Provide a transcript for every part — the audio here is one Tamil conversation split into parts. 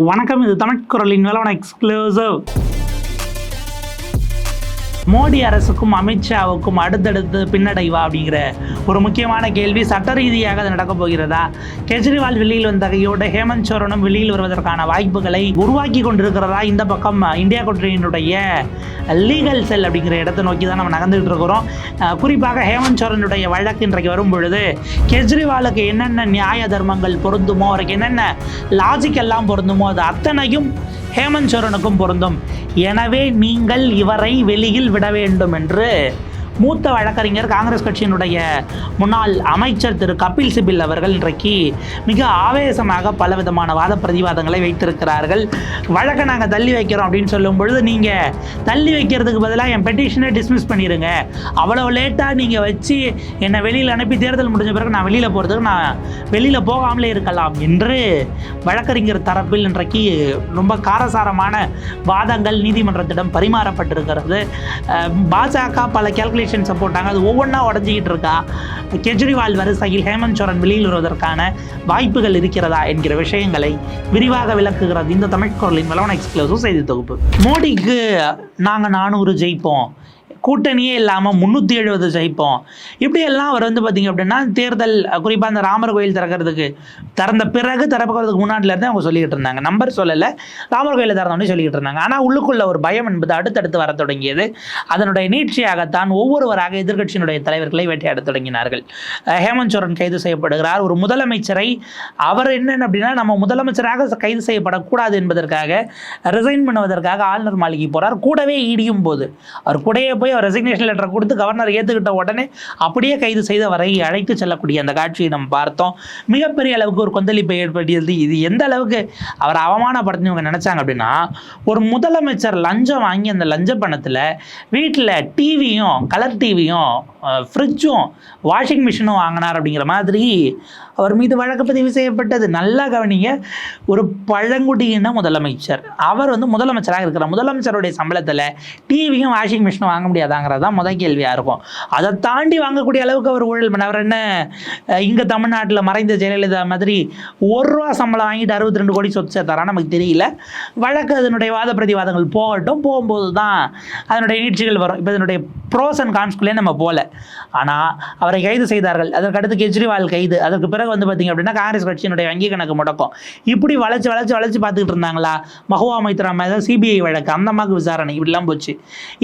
வணக்கம் இது தமிழ் குரலின் மேலான எக்ஸ்க்ளூசிவ் மோடி அரசுக்கும் அமித்ஷாவுக்கும் அடுத்தடுத்து பின்னடைவா அப்படிங்கிற ஒரு முக்கியமான கேள்வி சட்ட ரீதியாக அது நடக்கப் போகிறதா? கெஜ்ரிவால் வெளியில் வந்தகையோட ஹேமந்த் சோரனும் வெளியில் வருவதற்கான வாய்ப்புகளை உருவாக்கி கொண்டிருக்கிறதா? இந்த பக்கம் இந்தியா கூட்டணியினுடைய லீகல் செல் அப்படிங்கிற இடத்தை நோக்கி தான் நம்ம நகர்ந்துகிட்டு இருக்கிறோம். குறிப்பாக ஹேமந்த் சோரனுடைய வழக்கு இன்றைக்கு வரும் பொழுது கெஜ்ரிவாலுக்கு என்னென்ன நியாய தர்மங்கள் பொருந்துமோ அவருக்கு என்னென்ன லாஜிக் எல்லாம் பொருந்துமோ அது அத்தனையும் ஹேமந்த் சோரனுக்கும் பொருந்தும். எனவே நீங்கள் இவரை வெளியில் விட வேண்டும் என்று மூத்த வழக்கறிஞர் காங்கிரஸ் கட்சியினுடைய முன்னாள் அமைச்சர் திரு கபில் சிபில் அவர்கள் இன்றைக்கு மிக ஆவேசமாக பலவிதமான வாத பிரதிவாதங்களை வைத்திருக்கிறார்கள். வழக்கை நாங்கள் தள்ளி வைக்கிறோம் அப்படின்னு சொல்லும் பொழுது நீங்கள் தள்ளி வைக்கிறதுக்கு பதிலாக என் பெட்டிஷனை டிஸ்மிஸ் பண்ணிடுங்க அவ்வளோ லேட்டாக நீங்கள் வச்சு என்னை வெளியில் அனுப்பி தேர்தல் முடிஞ்ச பிறகு நான் வெளியில் போகிறதுக்கு நான் வெளியில் போகாமலே இருக்கலாம் என்று வழக்கறிஞர் தரப்பில் இன்றைக்கு ரொம்ப காரசாரமான வாதங்கள் நீதிமன்றத்திடம் பரிமாறப்பட்டிருக்கிறது. பாஜக பல கேல்குலேஷன்ஸை போட்டாங்க அது ஒவ்வொன்றா உடஞ்சிக்கிட்டு இருக்கா? கெஜ்ரிவால் வரிசையில் ஹேமந்த் சோரன் வெளியில் வருவதற்கான வாய்ப்புகள் இருக்கிறதா என்கிற விஷயங்களை விரிவாக விளக்குகிறது இந்த தமிழ்குரலின் வளவன எக்ஸ்க்ளூசிவ் செய்தி தொகுப்பு. மோடிக்கு நாங்கள் நானூறு ஜெயிப்போம். கூட்டணியே இல்லாமல் முந்நூற்றி எழுபது ஜெயிப்போம். இப்படியெல்லாம் அவர் வந்து பார்த்திங்க அப்படின்னா தேர்தல் குறிப்பாக அந்த ராமர் கோயில் திறக்கிறதுக்கு திறந்த பிறகு திறப்புக்கிறதுக்கு முன்னாடிலேருந்தே அவங்க சொல்லிக்கிட்டு இருந்தாங்க. நம்பர் சொல்லலை ராமர் கோயிலை திறந்தோடனே சொல்லிக்கிட்டு இருந்தாங்க. ஆனால் உள்ளுக்குள்ள ஒரு பயம் என்பது அடுத்தடுத்து வர தொடங்கியது. அதனுடைய நீட்சியாகத்தான் ஒவ்வொருவராக எதிர்க்கட்சியினுடைய தலைவர்களை வேட்டையாட தொடங்கினார்கள். ஹேமந்த் சோரன் கைது செய்யப்படுகிறார். ஒரு முதலமைச்சரை அவர் என்னென்ன அப்படின்னா நம்ம முதலமைச்சராக கைது செய்யப்படக்கூடாது என்பதற்காக ரிசைன் பண்ணுவதற்காக ஆளுநர் மாளிகை போகிறார் கூடவே இடியும் போது அவர் கூடையே போய் அவர் ரெசிக்னேஷன் லெட்டர் கொடுத்து கவர்னர் ஏற்றுக்கிட்ட உடனே அப்படியே கைது செய்து வரை அழைத்து செல்லக்கூடிய அந்த காட்சியை நம்ம பார்த்தோம். மிகப்பெரிய அளவுக்கு ஒரு கொந்தளிப்பை ஏற்படுத்தியது. இது எந்த அளவுக்கு அவர் அவமானப்படுத்தினவங்க நினச்சாங்க அப்படின்னா ஒரு முதலமைச்சர் லஞ்சம் வாங்கி அந்த லஞ்ச பணத்தில் வீட்டில் டிவியும் கலர் டிவியும் ஃப்ரிட்ஜும் வாஷிங் மிஷினும் வாங்கினார் அப்படிங்கிற மாதிரி அவர் மீது வழக்கு பதிவு செய்யப்பட்டது. நல்லா கவனிங்க ஒரு பழங்குடியின முதலமைச்சர். அவர் வந்து முதலமைச்சராக இருக்கிறார். முதலமைச்சருடைய சம்பளத்தில் டிவியும் வாஷிங் மிஷினும் வாங்க முடியாது. முடியாதாங்கிறது தான் முதல் கேள்வியாக இருக்கும். அதை தாண்டி வாங்கக்கூடிய அளவுக்கு அவர் ஊழல் பண்ண அவர் என்ன இங்கே தமிழ்நாட்டில் மறைந்த ஜெயலலிதா மாதிரி ஒரு ரூபா சம்பளம் வாங்கிட்டு அறுபத்தி ரெண்டு கோடி சொத்து சேர்த்தாரா நமக்கு தெரியல. வழக்கு அதனுடைய வாத பிரதிவாதங்கள் போகட்டும். போகும்போது தான் அதனுடைய நீட்சிகள் வரும். இப்போ இதனுடைய ப்ரோஸ் அண்ட் கான்ஸ்குள்ளே நம்ம போகல. ஆனால் அவரை கைது செய்தார்கள். அதற்கு அடுத்து கெஜ்ரிவால் கைது. அதற்கு பிறகு வந்து பார்த்திங்க அப்படின்னா காங்கிரஸ் கட்சியினுடைய வங்கி கணக்கு முடக்கம். இப்படி வளைச்சு வளைச்சு வளைச்சு பார்த்துக்கிட்டு இருந்தாங்களா? மகுவா மைத்ரா மேலே சிபிஐ வழக்கு அந்த மாதிரி விசாரணை இப்படிலாம் போச்சு.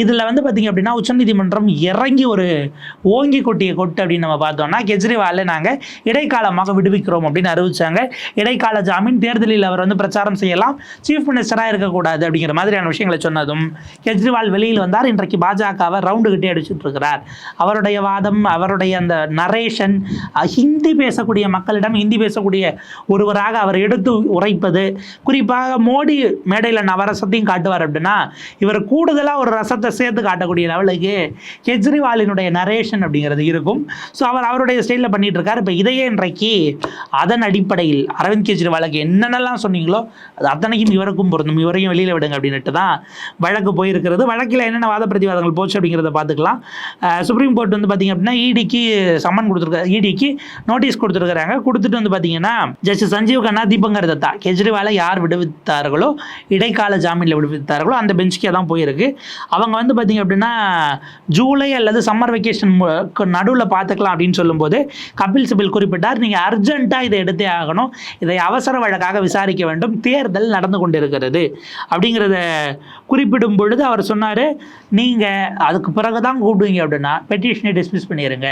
இதில் வந்து பார்த்திங்க அப்படின்னா உச்சநீதிமன்றம் இறங்கி ஒரு ஓங்கி கொட்டிய கொட்டு அப்படின்னு நம்ம பார்த்தோம்னா கெஜ்ரிவாலை நாங்கள் இடைக்காலமாக விடுவிக்கிறோம் அப்படின்னு அறிவிச்சாங்க. இடைக்கால ஜாமீன் தேர்தலில் அவர் வந்து பிரச்சாரம் செய்யலாம். சீஃப் மினிஸ்டராக இருக்கக்கூடாது அப்படிங்கிற மாதிரியான விஷயங்களை சொன்னதும் கெஜ்ரிவால் வெளியில் வந்தார். இன்றைக்கு பாஜகவை ரவுண்டு கிட்டே அடிச்சுட்டு இருக்கிறார். அவருடைய வாதம் அவருடைய அந்த நரேஷன் ஹிந்தி பேசக்கூடிய மக்களிடம் ஹிந்தி பேசக்கூடிய ஒருவராக அவர் எடுத்து உரைப்பது குறிப்பாக மோடி மேடையில் நவரசத்தையும் காட்டுவார் அப்படின்னா இவர் கூடுதலாக ஒரு ரசத்தை சேர்த்து காட்டக்கூடிய லெவலுக்கு கெஜ்ரிவாலினுடைய நரேஷன் அப்படிங்கிறது இருக்கும். ஸோ அவர் அவருடைய ஸ்டைலில் பண்ணிட்டு இருக்காரு இப்போ இதையே இன்றைக்கு அதன் அடிப்படையில் அரவிந்த் கெஜ்ரிவாலுக்கு என்னென்னலாம் சொன்னீங்களோ அது அத்தனைக்கும் இவருக்கும் பொருந்தும். இவரையும் வெளியில் விடுங்க அப்படின்னுட்டு தான் வழக்கு போயிருக்கிறது. வழக்கில் என்னென்ன வாத பிரதிவாதங்கள் போச்சு அப்படிங்கிறத பார்த்துக்கலாம். சுப்ரீம் கோர்ட் வந்து பார்த்திங்க அப்படின்னா இடிக்கு சம்மன் கொடுத்துருக்காரு இடிக்கு நோட்டீஸ் கொடுத்துருக்குறாங்க. கொடுத்துட்டு வந்து பார்த்தீங்கன்னா ஜஸ்டிஸ் சஞ்சீவ் கண்ணா தீபங்கர் தத்தா கெஜ்ரிவாலை யார் விடுவித்தார்களோ இடைக்கால ஜாமீனில் விடுவித்தார்களோ அந்த பெஞ்சுக்கே தான் போயிருக்கு. அவங்க வந்து பார்த்தீங்க அப்படின்னா ஜூலை அல்லது சம்மர் வெக்கேஷன் நடுவில் பார்த்துக்கலாம் அப்படின்னு சொல்லும்போது கபில் சிபில் குறிப்பிட்டார் நீங்கள் அர்ஜென்ட்டாக இதை எடுத்தே ஆகணும். இதை அவசர வழக்காக விசாரிக்க வேண்டும். தேர்தல் நடந்து கொண்டிருக்கிறது அப்படிங்கிறத குறிப்பிடும் பொழுது அவர் சொன்னார் நீங்கள் அதுக்கு பிறகு தான் கூப்பிடுவீங்க அப்படின்னா பெட்டிஷனை டிஸ்மிஸ் பண்ணிடுங்க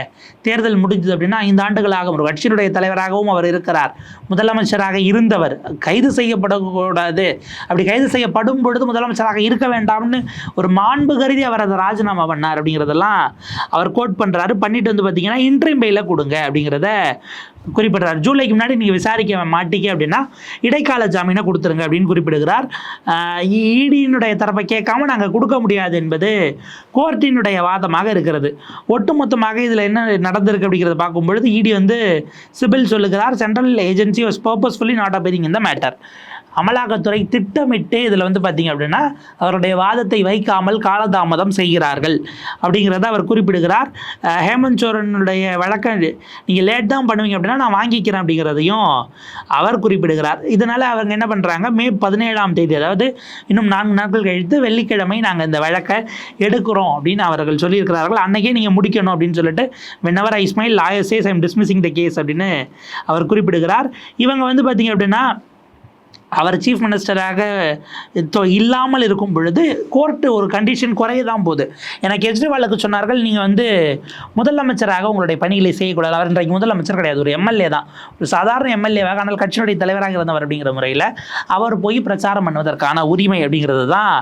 தேர்தல் முடிஞ்சது அப்படின்னா ஐந்து ஆண்டுகளாக ஒரு கட்சியினுடைய தலைவராகவும் அவர் இருக்கிறார். முதலமைச்சராக இருந்தவர். கைது செய்யப்படக்கூடாது. அப்படி கைது செய்யப்படும் பொழுது முதலமைச்சராக இருக்க வேண்டாம்னு ஒரு மாண்பு கருதி அவர் அதை ராஜினாமா பண்ணார் அப்படிங்கிறதெல்லாம் அவர் கோட் பண்ணுறாரு பண்ணிட்டு வந்து பார்த்தீங்கன்னா இன்ட்ரீம் பெயில கொடுங்க அப்படிங்கிறத குறிப்பிடுறார் ஜூலைக்கு முன்னாடி நீங்கள் விசாரிக்க மாட்டீங்க அப்படின்னா இடைக்கால ஜாமீனை கொடுத்துருங்க அப்படின்னு குறிப்பிடுகிறார் இடியினுடைய தரப்பை கேட்காம நாங்கள் கொடுக்க முடியாது என்பது கோர்ட்டினுடைய வாதமாக இருக்கிறது ஒட்டுமொத்தமாக இதில் என்ன நடந்திருக்கு அப்படிங்கிறத பார்க்கும் பொழுது இடி வந்து சிபில் சொல்லுகிறார் central agency was purposefully not appearing இந்த மேட்டர் அமலாக்கத்துறை திட்டமிட்டு இதில் வந்து பார்த்தீங்க அப்படின்னா அவருடைய வாதத்தை வைக்காமல் காலதாமதம் செய்கிறார்கள் அப்படிங்கிறத அவர் குறிப்பிடுகிறார். ஹேமந்த் சோரனுடைய வழக்கம் நீங்கள் லேட் தான் பண்ணுவீங்க அப்படின்னா நான் வாங்கிக்கிறேன் அப்படிங்கிறதையும் அவர் குறிப்பிடுகிறார். இதனால் அவங்க என்ன பண்ணுறாங்க மே பதினேழாம் தேதி அதாவது இன்னும் நான்கு நாட்கள் கழித்து வெள்ளிக்கிழமை நாங்கள் இந்த வழக்கை எடுக்கிறோம் அப்படின்னு அவர்கள் சொல்லியிருக்கிறார்கள். அன்னைக்கே நீங்கள் முடிக்கணும் அப்படின்னு சொல்லிட்டு whenever I smile lawyer I'm dismissing the case அப்படின்னு அவர் குறிப்பிடுகிறார். இவங்க வந்து பார்த்தீங்க அப்படின்னா அவர் சீஃப் மினிஸ்டராக இல்லாமல் இருக்கும் பொழுது கோர்ட்டு ஒரு கண்டிஷன் குறைய தான் போகுது. ஏன்னா கெஜ்ரிவாலுக்கு சொன்னார்கள் நீங்கள் வந்து முதலமைச்சராக உங்களுடைய பணிகளை செய்யக்கூடாது. அவர் இன்றைக்கு முதலமைச்சர் கிடையாது. ஒரு எம்எல்ஏ தான். ஒரு சாதாரண எம்எல்ஏவாக ஆனால் கட்சியினுடைய தலைவராக இருந்தவர் அப்படிங்கிற முறையில் அவர் போய் பிரச்சாரம் பண்ணுவதற்கான உரிமை அப்படிங்கிறது தான்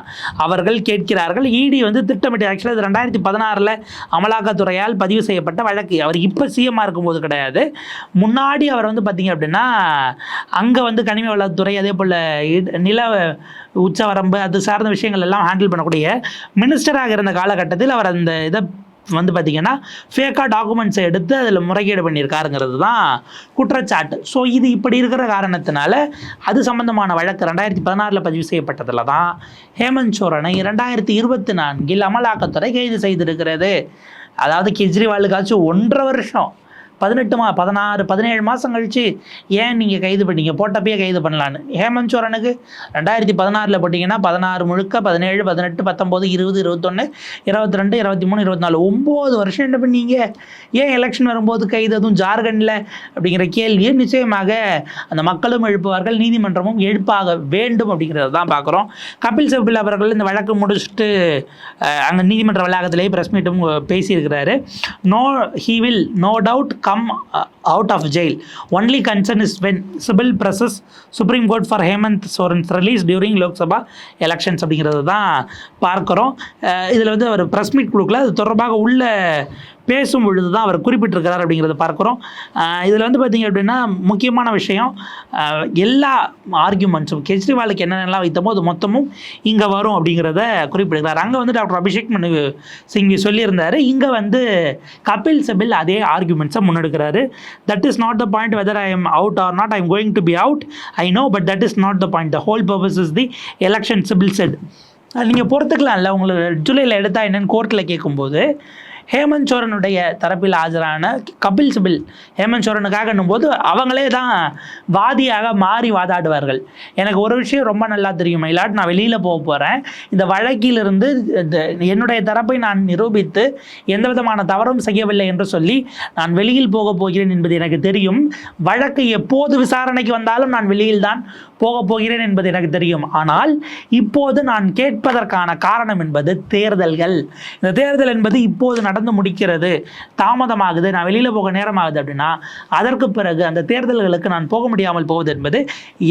அவர்கள் கேட்கிறார்கள். இடி வந்து திட்டமிட்டு ஆக்சுவலாக இது ரெண்டாயிரத்தி பதினாறில் அமலாக்கத்துறையால் பதிவு செய்யப்பட்ட வழக்கு. அவர் இப்போ சிஎம்மாக இருக்கும்போது கிடையாது. முன்னாடி அவர் வந்து பார்த்தீங்க அப்படின்னா அங்கே வந்து கனிம வளத்துறை அதே போல் நில உச்சவரம்பு அது சார்ந்த விஷயங்கள் எல்லாம் ஹேண்டில் பண்ணக்கூடிய மினிஸ்டராக இருந்த காலகட்டத்தில் அவர் அந்த இதை வந்து பார்த்திங்கன்னா ஃபேக்காக டாக்குமெண்ட்ஸை எடுத்து அதில் முறைகேடு பண்ணியிருக்காருங்கிறது தான் குற்றச்சாட்டு. ஸோ இது இப்படி இருக்கிற காரணத்தினால அது சம்பந்தமான வழக்கு ரெண்டாயிரத்தி பதினாறில் பதிவு செய்யப்பட்டதில் தான் ஹேமந்த் சோரனை இரண்டாயிரத்தி இருபத்தி நான்கில் அமலாக்கத்துறை கைது செய்திருக்கிறது. அதாவது கெஜ்ரிவாலுக்காச்சும் ஒன்றரை வருஷம் பதினெட்டு மா பதினாறு பதினேழு மாதம் கழிச்சு ஏன் நீங்கள் கைது பண்ணீங்க? போட்டப்பயே கைது பண்ணலான்னு. ஹேமந்த் சோரனுக்கு ரெண்டாயிரத்தி பதினாறில் போட்டிங்கன்னா பதினாறு முழுக்க பதினேழு பதினெட்டு பத்தொம்போது இருபது இருபத்தொன்று இருபத்தி ரெண்டு இருபத்தி மூணு இருபத்தி நாலு ஒம்பது வருஷம் என்ன பண்ணீங்க? ஏன் எலெக்ஷன் வரும்போது கைது? அதுவும் ஜார்க்கண்டில் அப்படிங்கிற கேள்வியை நிச்சயமாக அந்த மக்களும் எழுப்புவார்கள் நீதிமன்றமும் எழுப்பாக வேண்டும் அப்படிங்கிறத தான் பார்க்குறோம். கபில் சிபில் அவர்கள் இந்த வழக்கு முடிச்சுட்டு அங்கே நீதிமன்ற வளாகத்திலேயே ப்ரெஸ் மீட்டும் பேசியிருக்கிறாரு. No he will no doubt come out of jail only concern is when Sibal presses supreme court for Hemant Soren's release during Lok Sabha elections அப்படிங்கிறது தான் பார்க்குறோம். இதில் வந்து அவர் ப்ரெஸ் மீட் கொடுக்கல அது தொடர்பாக உள்ள பேசும் பொழுது தான் அவர் குறிப்பிட்டிருக்கிறார் அப்படிங்கிறத பார்க்குறோம். இதில் வந்து பார்த்திங்க அப்படின்னா முக்கியமான விஷயம் எல்லா ஆர்கியூமெண்ட்ஸும் கெஜ்ரிவாலுக்கு என்னென்னலாம் வைத்தமோ அது மொத்தமும் இங்கே வரும் அப்படிங்கிறத குறிப்பிடுகிறார். அங்கே வந்து டாக்டர் அபிஷேக் மனு சிங்வி சொல்லியிருந்தார். இங்கே வந்து கபில் சிபில் அதே ஆர்கியூமெண்ட்ஸை முன்னெடுக்கிறாரு. That is not the point whether I am out or not I am going to be out I know but that is not the point the whole purpose is the election Sibal said நீங்கள் பொறுத்துக்கலாம்ல. உங்களை ஜூலையில் எடுத்தால் என்னென்னு கோர்ட்டில் கேட்கும்போது ஹேமந்த் சோரனுடைய தரப்பில் ஆஜரான கபில் சிபில் ஹேமந்த் சோரனுக்காக போது அவங்களே தான் வாதியாக மாறி வாதாடுவார்கள். எனக்கு ஒரு விஷயம் ரொம்ப நல்லா தெரியும் இல்லாட் நான் வெளியில் போக போகிறேன் இந்த வழக்கிலிருந்து என்னுடைய தரப்பை நான் நிரூபித்து எந்த விதமான தவறும் செய்யவில்லை என்று சொல்லி நான் வெளியில் போக போகிறேன் என்பது எனக்கு தெரியும். வழக்கு எப்போது விசாரணைக்கு வந்தாலும் நான் வெளியில் தான் போக போகிறேன் என்பது எனக்கு தெரியும். ஆனால் இப்போது நான் கேட்பதற்கான காரணம் என்பது தேர்தல்கள். இந்த தேர்தல் என்பது இப்போது நடந்து முடிக்கிறது தாமதமாகுது நான் வெளியில் போக நேரமாகுது அப்படின்னா அதற்கு பிறகு அந்த தேர்தல்களுக்கு நான் போக முடியாமல் போவது என்பது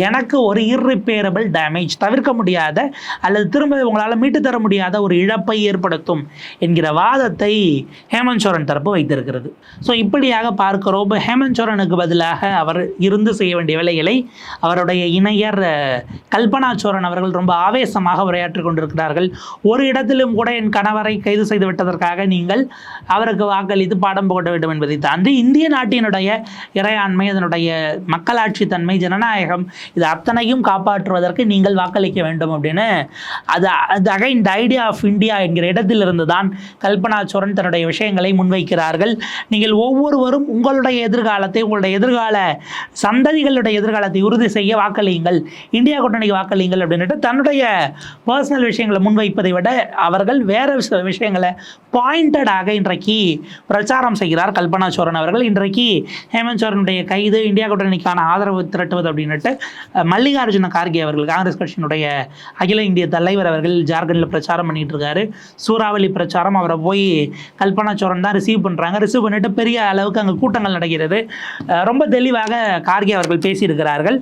எனக்கு ஒரு இர்ரிப்பேரபிள் டேமேஜ் தவிர்க்க முடியாத அல்லது திரும்ப உங்களால் மீட்டு தர முடியாத ஒரு இழப்பை ஏற்படுத்தும் என்கிற வாதத்தை ஹேமந்த் சோரன் தரப்பு வைத்திருக்கிறது. ஸோ இப்படியாக பார்க்கிறோம். இப்ப ஹேமந்த் சோரனுக்கு பதிலாக அவர் இருந்து செய்ய வேண்டிய வேலைகளை அவருடைய இணையர் கல்பனா சோரன் அவர்கள் ரொம்ப ஆவேசமாக உரையாற்றிக் கொண்டிருக்கிறார்கள். ஒரு இடத்திலும் கூட என் கணவரை கைது செய்து விட்டதற்காக நீங்கள் அவருக்கு வாக்களித்து பாடம் புகட்ட வேண்டும் என்பதை தாண்டி இந்திய நாட்டினுடைய இறையாண்மை அதனுடைய மக்களாட்சி தன்மை ஜனநாயகம் இது அத்தனையும் காப்பாற்றுவதற்கு நீங்கள் வாக்களிக்க வேண்டும் அப்படின்னு. அது அது again the idea of India என்கிற இடத்திலிருந்து தான் கல்பனா சோரன் தன்னுடைய விஷயங்களை முன்வைக்கிறார்கள். நீங்கள் ஒவ்வொருவரும் உங்களுடைய எதிர்காலத்தை உங்களுடைய எதிர்கால சந்ததிகளுடைய எதிர்காலத்தை உறுதி செய்ய வாக்களியுங்கள். இந்தியா கூட்டணிக்கு வாக்களியுங்கள் அப்படின்னுட்டு தன்னுடைய பர்சனல் விஷயங்களை முன்வைப்பதை விட அவர்கள் வேறு விஷயங்களை பாயிண்டடாக இன்றைக்கு பிரச்சாரம் செய்கிறார் கல்பனா சோரன் அவர்கள். இன்றைக்கு ஹேமந்த் சோரனுடைய கைது இந்தியா கூட்டணிக்கான ஆதரவு திரட்டுவது அப்படின்னுட்டு மல்லிகார்ஜுன கார்கே அவர்கள் காங்கிரஸ் கட்சியினுடைய அகில இந்திய தலைவர் அவர்கள் ஜார்க்கண்டில் பிரச்சாரம் பண்ணிட்டு இருக்காரு. சூறாவளி பிரச்சாரம் அவரை போய் கல்பனா சோரன் தான் ரிசீவ் பண்ணுறாங்க ரிசீவ் பண்ணிட்டு பெரிய அளவுக்கு அங்கே கூட்டங்கள் நடக்கிறது. ரொம்ப தெளிவாக கார்கே அவர்கள் பேசியிருக்கிறார்கள்.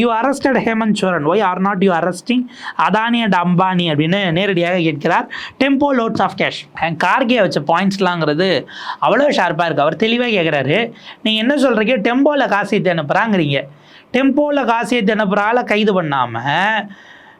You arrested Hemant Soren. Why are not you arresting Adani and Ambani அப்படின்னு நேரடியாக கேட்கிறார். Tempo loads of cash Kharge வச்சு பாயிண்ட்ஸ்லாங்கிறது அவ்வளோ ஷார்ப்பாக இருக்குது அவர் தெளிவாக கேட்குறாரு நீங்கள் என்ன சொல்கிறீங்க டெம்போவில் காசியத்தை ஏற்றி அனுப்புகிறாங்கிறீங்க டெம்போவில் காசியத்தை ஏற்றி கைது பண்ணாமல்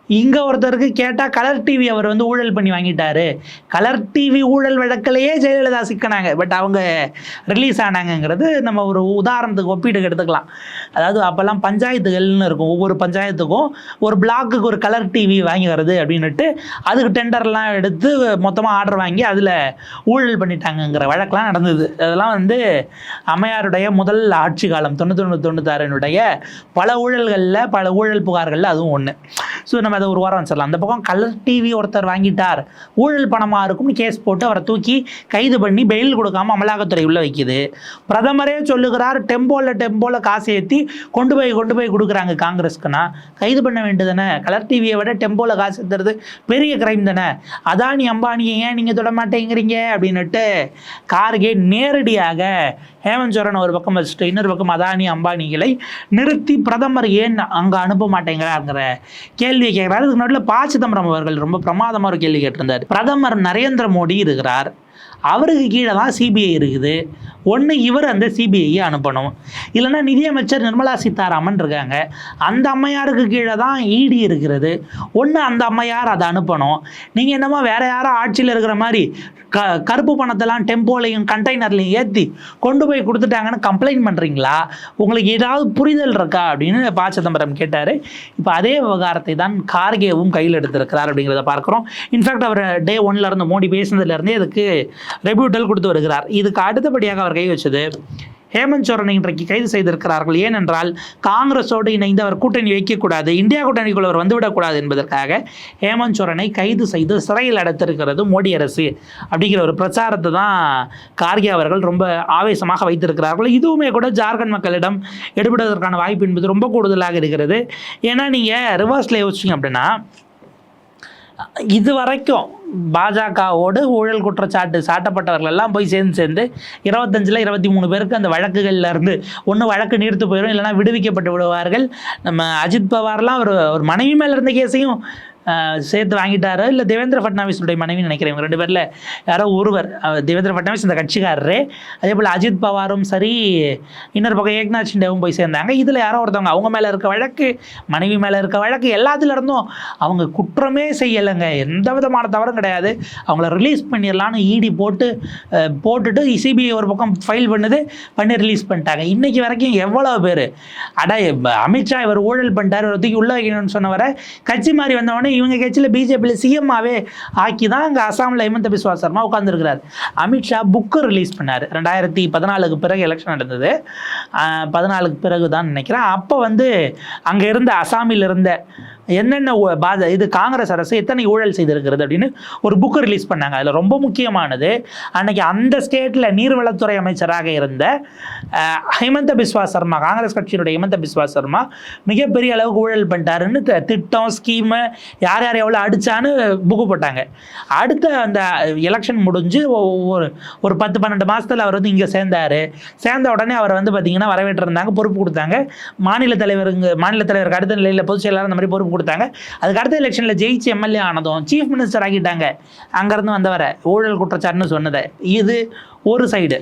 இங்கே ஒருத்தருக்கு கேட்டால் கலர் டிவி அவர் வந்து ஊழல் பண்ணி வாங்கிட்டாரு. கலர் டிவி ஊழல் வழக்கிலேயே ஜெயலலிதா சிக்கினாங்க. பட் அவங்க ரிலீஸ் ஆனாங்கங்கிறது நம்ம ஒரு உதாரணத்துக்கு ஒப்பீடுக்கு எடுத்துக்கலாம். அதாவது அப்போல்லாம் பஞ்சாயத்துகள்னு இருக்கும். ஒவ்வொரு பஞ்சாயத்துக்கும் ஒரு பிளாக்குக்கு ஒரு கலர் டிவி வாங்கி வர்றது அப்படின்னுட்டு அதுக்கு டெண்டர்லாம் எடுத்து மொத்தமாக ஆர்டர் வாங்கி அதில் ஊழல் பண்ணிட்டாங்கங்கிற வழக்கெலாம் நடந்தது. அதெல்லாம் வந்து அம்மையாருடைய முதல் ஆட்சி காலம் தொண்ணூத்தொன்று தொண்ணூத்தாறினுடைய பல ஊழல்களில் பல ஊழல் புகார்களில் அதுவும் ஒன்று ஸோ நம்ம அதை ஒரு வாரம் வச்சிடலாம். அந்த பக்கம் கலர் டிவி ஒருத்தர் வாங்கிட்டார். ஊழல் பணமாக இருக்கும்னு கேஸ் போட்டு அவரை தூக்கி கைது பண்ணி பெயில் கொடுக்காம அமலாக்கத்துறை உள்ளே வைக்கிது. பிரதமரே சொல்லுகிறார் டெம்போவில் டெம்போவில் காசு ஏற்றி கொண்டு போய் கொண்டு போய் கொடுக்குறாங்க காங்கிரஸ்க்குனா கைது பண்ண வேண்டியதானே கலர் டிவியை விட டெம்போவில் காசு தருது பெரிய கிரைம் தானே? அதானி அம்பானியை ஏன் நீங்கள் தொட மாட்டேங்கிறீங்க? அப்படின்னுட்டு கார்கே நேரடியாக ஹேமந்த் சோரன் ஒரு பக்கம் வச்சுட்டு இன்னொரு பக்கம் அதானி அம்பானிகளை நிறுத்தி பிரதமர் ஏன் அங்கே அனுப்ப மாட்டேங்கிறாங்கிற கேள்வியை கேட்குறாரு. இதுக்கு நடுவில் பா. சிதம்பரம் அவர்கள் ரொம்ப பிரமாதமாக ஒரு கேள்வி கேட்டிருந்தார். பிரதமர் நரேந்திர மோடி இருக்கிறார். அவருக்கு கீழே தான் சிபிஐ இருக்குது. ஒன்று இவர் அந்த சிபிஐயை அனுப்பணும். இல்லைன்னா நிதியமைச்சர் நிர்மலா சீதாராமன் இருக்காங்க. அந்த அம்மையாருக்கு கீழே தான் இடி இருக்கிறது. ஒன்று அந்த அம்மையார் அதை அனுப்பணும். நீங்கள் என்னமோ வேற யாரோ ஆட்சியில் இருக்கிற மாதிரி க கருப்பு பணத்தெல்லாம் டெம்போலையும் கண்டெய்னர்லையும் ஏற்றி கொண்டு போய் கொடுத்துட்டாங்கன்னு கம்ப்ளைண்ட் பண்ணுறீங்களா உங்களுக்கு ஏதாவது புரிதல் இருக்கா? அப்படின்னு ப சிதம்பரம் கேட்டார். இப்போ அதே விவகாரத்தை தான் கார்கேவும் கையில் எடுத்திருக்கிறார் அப்படிங்கிறத பார்க்குறோம். இன்ஃபேக்ட் அவர் டே ஒன்ல இருந்து மோடி பேசுனதுலேருந்தே இதுக்கு ரெபியூட்டல் கொடுத்து வருகிறார். இதுக்கு அடுத்தபடியாக அவர் கை வச்சது. ஹேமந்த் சோரனை இன்றைக்கு கைது செய்திருக்கிறார்கள். ஏனென்றால் காங்கிரஸோடு இணைந்து அவர் கூட்டணி வைக்கக்கூடாது இந்தியா கூட்டணிக்குள் அவர் வந்துவிடக்கூடாது என்பதற்காக ஹேமந்த் சோரனை கைது செய்து சிறையில் அடைத்திருக்கிறது மோடி அரசு. அப்படிங்கிற ஒரு பிரச்சாரத்தை தான் கார்கே அவர்கள் ரொம்ப ஆவேசமாக வைத்திருக்கிறார்கள். இதுவுமே கூட ஜார்க்கண்ட் மக்களிடம் எடுபடுவதற்கான வாய்ப்பு என்பது ரொம்ப கூடுதலாக இருக்கிறது. ஏன்னா நீங்கள் ரிவர்ஸில் யோசிச்சிங்க அப்படின்னா இது வரைக்கும் பாஜகவோடு ஊழல் குற்றச்சாட்டு சாட்டப்பட்டவர்கள் எல்லாம் போய் சேர்ந்து சேர்ந்து இருபத்தஞ்சில் இருபத்தி மூணு பேருக்கு அந்த வழக்குகளில் இருந்து ஒன்று வழக்கு நீர்த்து போயிடும் இல்லைன்னா விடுவிக்கப்பட்டு விடுவார்கள். நம்ம அஜித் பவார்லாம் ஒரு ஒரு மனைவி மேலே இருந்த கேஸையும் சேர்த்து வாங்கிட்டாரு? இல்லை தேவேந்திர ஃபட்னாவிஸுடைய மனைவின்னு நினைக்கிறேன் இவங்க ரெண்டு பேரில். யாரோ ஒருவர். தேவேந்திர ஃபட்னாவிஸ் இந்த கட்சிக்காரரு. அதே போல் அஜித் பவாரும் சரி இன்னொரு பக்கம் ஏக்நாத் சிண்டேவும் போய் சேர்ந்தாங்க. இதில் யாரோ ஒருத்தவங்க அவங்க மேலே இருக்க வழக்கு மனைவி மேலே இருக்க வழக்கு எல்லாத்துல இருந்தும் அவங்க குற்றமே செய்யலைங்க. எந்த விதமான தவறும் கிடையாது. அவங்கள ரிலீஸ் பண்ணிடலான்னு இடி போட்டு போட்டுட்டு சிபிஐ ஒரு பக்கம் ஃபைல் பண்ணுது பண்ணி ரிலீஸ் பண்ணிட்டாங்க. இன்றைக்கி வரைக்கும் எவ்வளோ பேர்? அட அமித்ஷா இவர் ஊழல் பண்ணிட்டார் ஒரு தூக்கி உள்ள வைக்கணும்னு சொன்னவரை கட்சி மாதிரி வந்தவொடனே இவங்க கட்சியில் பிஜேபியில் சிஎம்மாவே ஆக்கி தான் அங்கே அசாமில் ஹிமந்த பிஸ்வா சர்மா உட்காந்துருக்கிறார் அமித்ஷா புக்கு ரிலீஸ் பண்ணார். ரெண்டாயிரத்தி பதினாலுக்கு பிறகு எலெக்ஷன் நடந்தது. பதினாலுக்கு பிறகு தான் நினைக்கிறேன். அப்போ வந்து அங்கே இருந்த அசாமில் இருந்த என்னென்ன பாத இது காங்கிரஸ் அரசு எத்தனை ஊழல் செய்திருக்கிறது அப்படின்னு ஒரு புக்கு ரிலீஸ் பண்ணாங்க. அதில் ரொம்ப முக்கியமானது அன்னைக்கு அந்த ஸ்டேட்டில் நீர்வளத்துறை அமைச்சராக இருந்த ஹேமந்த ஹிமந்த பிஸ்வா சர்மா காங்கிரஸ் கட்சியினுடைய ஹேமந்த பிஸ்வா சர்மா மிகப்பெரிய அளவுக்கு ஊழல் பண்ணிட்டாருன்னு திட்டம் ஸ்கீமு யார் யார் எவ்வளோ அடித்தான்னு புக்கு போட்டாங்க. அடுத்த அந்த எலெக்ஷன் முடிஞ்சு ஒவ்வொரு ஒரு ஒரு பத்து பன்னெண்டு மாதத்தில் அவர் வந்து இங்கே சேர்ந்தார். சேர்ந்த உடனே அவர் வந்து பார்த்திங்கன்னா வரவேற்றிருந்தாங்க பொறுப்பு கொடுத்தாங்க. மாநில தலைவருங்க மாநில தலைவருக்கு அடுத்த நிலையில் பொதுச் செயலாளர் அந்த மாதிரி பொறுப்பு கொடுத்தாங்க. அதுக்கு அடுத்த எலெக்ஷனில் ஜெயிச்சு எம்எல்ஏ ஆனதும் சீஃப் மினிஸ்டர் ஆக்கிட்டாங்க. அங்கேருந்து வந்தவரை ஊழல் குற்றச்சாட்டுன்னு சொன்னதை. இது ஒரு சைடு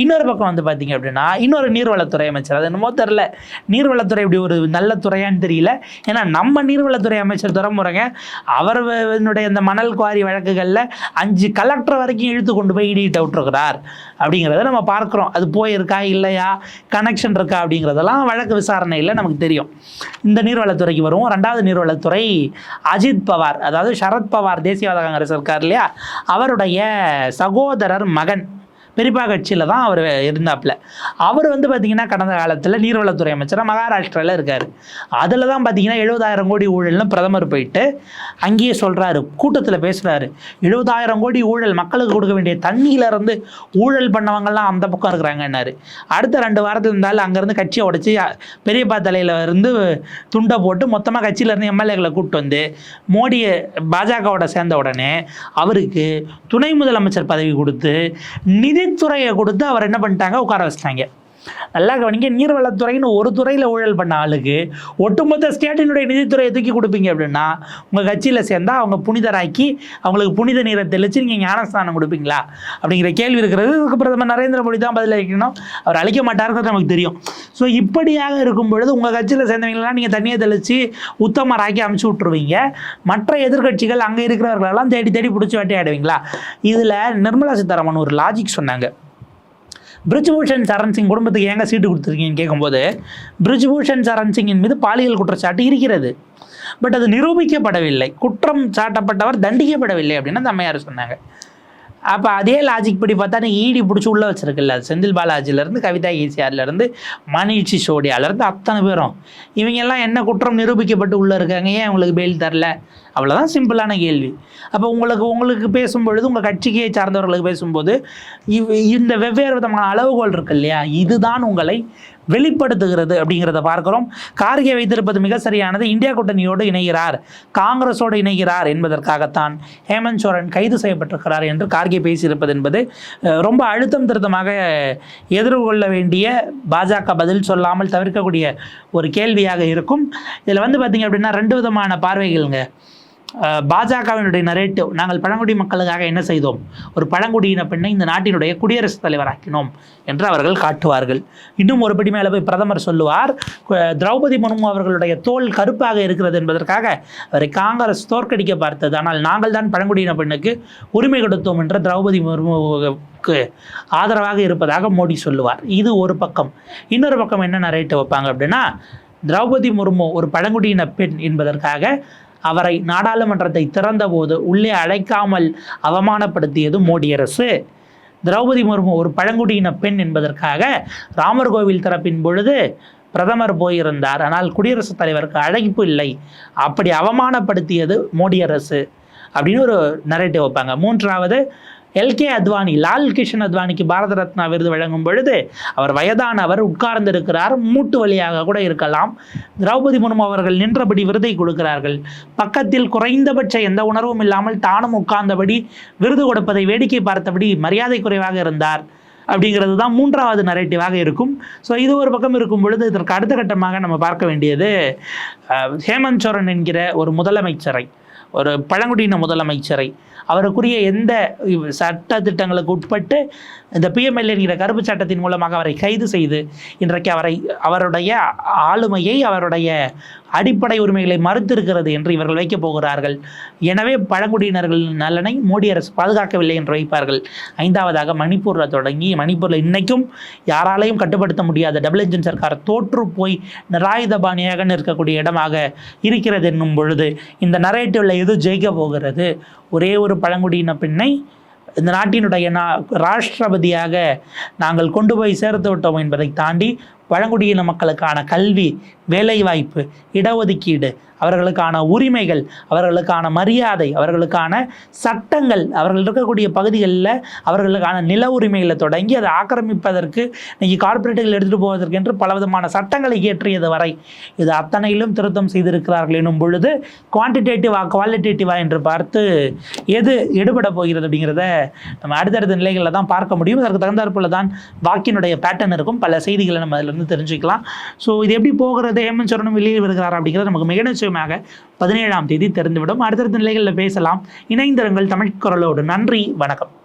இன்னொரு பக்கம் வந்து பார்த்தீங்க அப்படின்னா இன்னொரு நீர்வளத்துறை அமைச்சர். அது என்னமோ தெரில நீர்வளத்துறை இப்படி ஒரு நல்ல துறையான்னு தெரியல. ஏன்னா நம்ம நீர்வளத்துறை அமைச்சர் துறமுறைங்க அவர் அந்த மணல் குவாரி வழக்குகளில் அஞ்சு கலெக்டர் வரைக்கும் இழுத்து கொண்டு போய் இடிட்டு விட்டுருக்கிறார். அப்படிங்கிறத நம்ம பார்க்குறோம். அது போயிருக்கா இல்லையா? கனெக்ஷன் இருக்கா அப்படிங்கிறதெல்லாம் வழக்கு விசாரணையில் நமக்கு தெரியும். இந்த நீர்வளத்துறைக்கு வருவோம். ரெண்டாவது நீர்வளத்துறை அஜித் பவார். அதாவது சரத் பவார் தேசியவாத காங்கிரஸ் இருக்கார் இல்லையா? அவருடைய சகோதரர் மகன். பெரியப்பா கட்சியில் தான் அவர் இருந்தாப்புல. அவர் வந்து பார்த்திங்கன்னா கடந்த காலத்தில் நீர்வளத்துறை அமைச்சராக மகாராஷ்டிராவில் இருக்கார். அதில் தான் பார்த்தீங்கன்னா எழுபதாயிரம் கோடி ஊழல்னு பிரதமர் போயிட்டு அங்கேயே சொல்கிறாரு கூட்டத்தில் பேசுகிறாரு எழுபதாயிரம் கோடி ஊழல் மக்களுக்கு கொடுக்க வேண்டிய தண்ணியிலேருந்து ஊழல் பண்ணவங்கள்லாம் அந்த பக்கம் இருக்கிறாங்கன்னாரு. அடுத்த ரெண்டு வாரத்தில் இருந்தாலும் அங்கேருந்து கட்சியை உடச்சி பெரியப்பா தலையில் இருந்து துண்டை போட்டு மொத்தமாக கட்சியிலேருந்து எம்எல்ஏக்களை கூப்பிட்டு வந்து மோடியை பாஜகவோட சேர்ந்த உடனே அவருக்கு துணை முதலமைச்சர் பதவி கொடுத்து நிதி நீதித்துறையை கொடுத்து அவர் என்ன பண்ணிட்டாங்க உட்கார வச்சிட்டாங்க. நல்லா கவனிங்க நீர்வளத்துறைன்னு ஒரு துறையில் ஊழல் பண்ண ஆளுக்கு ஒட்டுமொத்த ஸ்டேட்டினுடைய நிதித்துறையை தூக்கி கொடுப்பீங்க அப்படின்னா உங்கள் கட்சியில் சேர்ந்தால் அவங்க புனிதராக்கி அவங்களுக்கு புனித நீரை தெளித்து நீங்கள் ஞானஸ்தானம் கொடுப்பீங்களா? அப்படிங்கிற கேள்வி இருக்கிறது. இதுக்கு பிரதமர் நரேந்திர மோடி தான் பதில் அளிக்கணும். அவர் அழிக்க மாட்டாருங்கிறது நமக்கு தெரியும். ஸோ இப்படியாக இருக்கும் பொழுது உங்கள் கட்சியில் சேர்ந்தவங்களெல்லாம் நீங்கள் தண்ணியை தெளித்து உத்தமராக்கி அமுச்சு விட்ருவீங்க மற்ற எதிர்க்கட்சிகள் அங்கே இருக்கிறவர்களெல்லாம் தேடி தேடி பிடிச்சி வேட்டையாடுவீங்களா? இதில் நிர்மலா சீதாராமன் ஒரு லாஜிக் சொன்னாங்க. பிரிஜ்பூஷன் சரண் சிங் குடும்பத்துக்கு ஏங்க சீட்டு கொடுத்துருக்கீங்கன்னு கேட்கும்போது பிரிஜ்பூஷன் சரண் சிங்கின் மீது பாலியல் குற்றச்சாட்டு இருக்கிறது. பட் அது நிரூபிக்கப்படவில்லை. குற்றம் சாட்டப்பட்டவர் தண்டிக்கப்படவில்லை அப்படின்னு அந்த அம்மையார் சொன்னாங்க. அப்போ அதே லாஜிக் படி பார்த்தா நீ ஈடி பிடிச்சி உள்ளே வச்சிருக்குல்ல செந்தில் பாலாஜிலேருந்து கவிதா ஈசிஆர்லேருந்து மணிஷ் சிசோடியாலேருந்து அத்தனை பேரும். இவங்க எல்லாம் என்ன குற்றம் நிரூபிக்கப்பட்டு உள்ளே இருக்காங்க? ஏன் அவங்களுக்கு பெயில் தரல? அவ்வளோதான் சிம்பிளான கேள்வி. அப்போ உங்களுக்கு உங்களுக்கு பேசும்பொழுது உங்கள் கட்சிக்கே சார்ந்தவர்களுக்கு பேசும்போது இவ் இந்த வெவ்வேறு விதமான அளவுகோல் இருக்கு இல்லையா? இதுதான் உங்களை வெளிப்படுத்துகிறது அப்படிங்கிறத பார்க்கிறோம். கார்கே வைத்திருப்பது மிக சரியானது. இந்தியா கூட்டணியோடு இணைகிறார். காங்கிரஸோடு இணைகிறார் என்பதற்காகத்தான் ஹேமந்த் சோரன் கைது செய்யப்பட்டிருக்கிறார் என்று கார்கே பேசியிருப்பது என்பது ரொம்ப அழுத்தம் திருத்தமாக எதிர்கொள்ள வேண்டிய பாஜக பதில் சொல்லாமல் தவிர்க்கக்கூடிய ஒரு கேள்வியாக இருக்கும். இதில் வந்து பார்த்திங்க அப்படின்னா ரெண்டு விதமான பார்வைகள்ங்க. பாஜகவினுடைய நரேட்டிவ் நாங்கள் பழங்குடி மக்களுக்காக என்ன செய்தோம்? ஒரு பழங்குடியின பெண்ணை இந்த நாட்டினுடைய குடியரசுத் தலைவராக்கினோம் என்று அவர்கள் காட்டுவார்கள். இன்னும் ஒரு படி மேலே போய் பிரதமர் சொல்லுவார் திரௌபதி முர்மு அவர்களுடைய தோல் கருப்பாக இருக்கிறது என்பதற்காக அவரை காங்கிரஸ் தோற்கடிக்க பார்த்தது. ஆனால் நாங்கள் தான் பழங்குடியின பெண்ணுக்கு உரிமை கொடுத்தோம் என்று திரௌபதி முர்முவுக்கு ஆதரவாக இருப்பதாக மோடி சொல்லுவார். இது ஒரு பக்கம். இன்னொரு பக்கம் என்ன நரேட்டிவ் வைப்பாங்க அப்படின்னா திரௌபதி முர்மு ஒரு பழங்குடியின பெண் என்பதற்காக அவரை நாடாளுமன்றத்தை திறந்தபோது உள்ளே அழைக்காமல் அவமானப்படுத்தியது மோடி அரசு. திரௌபதி முர்மு ஒரு பழங்குடியின பெண் என்பதற்காக ராமர் கோவில் திறப்பின் பொழுது பிரதமர் போயிருந்தார். ஆனால் குடியரசுத் தலைவருக்கு அழைப்பு இல்லை. அப்படி அவமானப்படுத்தியது மோடி அரசு. அப்படின்னு ஒரு நரேட்டிவ் வைப்பாங்க. மூன்றாவது எல்கே அத்வானி லால் கிஷன் அத்வானிக்கு பாரத ரத்னா விருது வழங்கும் பொழுது அவர் வயதானவர் உட்கார்ந்திருக்கிறார். மூட்டு வழியாக கூட இருக்கலாம். திரௌபதி முர்மு அவர்கள் நின்றபடி விருதை கொடுக்கிறார்கள். பக்கத்தில் குறைந்தபட்ச எந்த உணர்வும் இல்லாமல் தானும் உட்கார்ந்தபடி விருது கொடுப்பதை வேடிக்கை பார்த்தபடி மரியாதை குறைவாக இருந்தார். அப்படிங்கிறது தான் மூன்றாவது நரேட்டிவாக இருக்கும். ஸோ இது ஒரு பக்கம் இருக்கும் பொழுது இதற்கு அடுத்த கட்டமாக நம்ம பார்க்க வேண்டியது ஹேமந்த் சோரன் என்கிற ஒரு முதலமைச்சரை. ஒரு பழங்குடியின முதலமைச்சரை அவருக்குரிய எந்த சட்ட திட்டங்களுக்கு உட்பட்டு இந்த பிஎம்எல் என்கிற கருப்பு சட்டத்தின் மூலமாக அவரை கைது செய்து இன்றைக்கு அவரை அவருடைய ஆளுமையை அவருடைய அடிப்படை உரிமைகளை மறுத்திருக்கிறது என்று இவர்கள் வைக்கப் போகிறார்கள். எனவே பழங்குடியினர்களின் நலனை மோடி அரசு பாதுகாக்கவில்லை என்று வைப்பார்கள். ஐந்தாவதாக மணிப்பூரில் தொடங்கி மணிப்பூரில் இன்னைக்கும் யாராலையும் கட்டுப்படுத்த முடியாத டபுள் இன்ஜின் சர்க்கார் தோற்று போய் நிராயுதபாணியாக நிற்கக்கூடிய இடமாக இருக்கிறது என்னும் பொழுது இந்த நரேட்டிவில் எது ஜெயிக்க போகிறது? ஒரே ஒரு பழங்குடியின பெண்ணை இந்த நாட்டினுடைய நா ராஷ்டிரபதியாக நாங்கள் கொண்டு போய் சேர்த்து விட்டோம் என்பதை தாண்டி பழங்குடியின மக்களுக்கான கல்வி வேலைவாய்ப்பு இடஒதுக்கீடு அவர்களுக்கான உரிமைகள் அவர்களுக்கான மரியாதை அவர்களுக்கான சட்டங்கள் அவர்கள் இருக்கக்கூடிய பகுதிகளில் அவர்களுக்கான நில உரிமைகளை தொடங்கி அதை ஆக்கிரமிப்பதற்கு இன்றைக்கி கார்ப்பரேட்டுகள் எடுத்துகிட்டு போவதற்கு என்று பலவிதமான சட்டங்களை இயற்றியது வரை இது அத்தனையிலும் திருத்தம் செய்திருக்கிறார்கள் எனும் பொழுது குவான்டிடேட்டிவா குவாலிட்டேட்டிவா என்று பார்த்து எது எடுபட போகிறது அப்படிங்கிறத நம்ம அடுத்தடுத்த நிலைகளில் தான் பார்க்க முடியும். அதற்கு தகுந்தாற்போல் தான் வாக்கினுடைய பேட்டர்ன் இருக்கும். பல செய்திகளை நம்ம அதில் இருந்து தெரிஞ்சுக்கலாம். ஸோ இது எப்படி போகிறது? ஹேமந்த் சோரனும் வெளியில் வருகிறார் அப்படிங்கிறது நமக்கு மிக நிச்சயமாக பதினேழாம் தேதி தெரிந்துவிடும். அடுத்தடுத்த நிலைகளில் பேசலாம். இணைந்திருங்கள் தமிழ் குரலோடு. நன்றி. வணக்கம்.